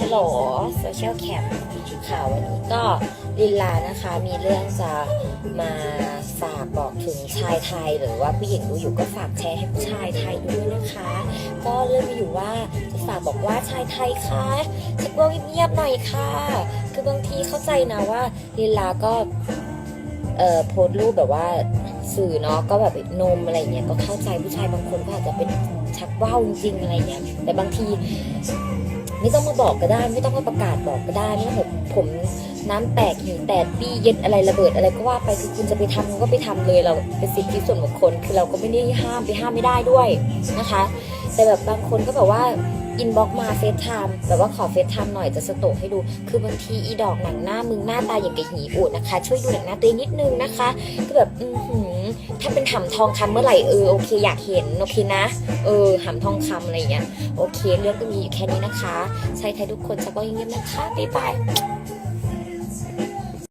ฮัลโหลโซเชียลแคมค่ะ วันนี้ก็ลินลานะคะ มีเรื่องจะมาฝากบอกถึงชายไทยหรือว่าผู้หญิงดูอยู่ก็ฝากแชร์ให้ผู้ชายไทยด้วยนะคะ ก็เรื่องมีอยู่ว่าจะฝากบอกว่าชายไทยคะสักว่าเงียบๆหน่อยค่ะ คือบางทีเข้าใจนะว่าลินลาก็เอ่อโพสต์รูปแบบว่าสื่อเนาะก็แบบนมอะไรเงี้ยก็เข้าใจผู้ชายบางคนก็อาจจะเป็นชักว่าวจริงอะไรเงี้ยแต่บางที ไม่ต้องมาบอกก็ได้ ไม่ต้องมาประกาศบอกก็ได้ไม่ต้องบผมน้ำแตกหินแตกปี้เย็นอะไรระเบิดอะไรก็ว่าไปคือคุณจะไปทำก็ไปทำเลยเราเป็นสิทธิส่วนบุคคลคือเราก็ไม่ได้ห้ามไปห้ามไม่ได้ด้วยนะคะ แต่แบบบางคนก็แบบว่า อินบ็อกมาเฟซไทม์แบบว่าขอเฟซไทม์หน่อยจะสโตกให้ดู คือบางทีอีดอกหนังหน้ามึงหน้าตาอย่างกับหีอูดนะคะ ช่วยดูหนังหน้าตัวเองนิดนึงนะคะก็แบบอืมถ้าเป็นหำทองคำเมื่อไหร่เออโอเค อยากเห็นโอเคนะ เออหำทองคำอะไรอย่างเงี้ยโอเค เรื่องก็มีอยู่แค่นี้นะคะ ใช้ไทยทุกคนจะก็ยังเงียบๆนะคะบ๊ายบาย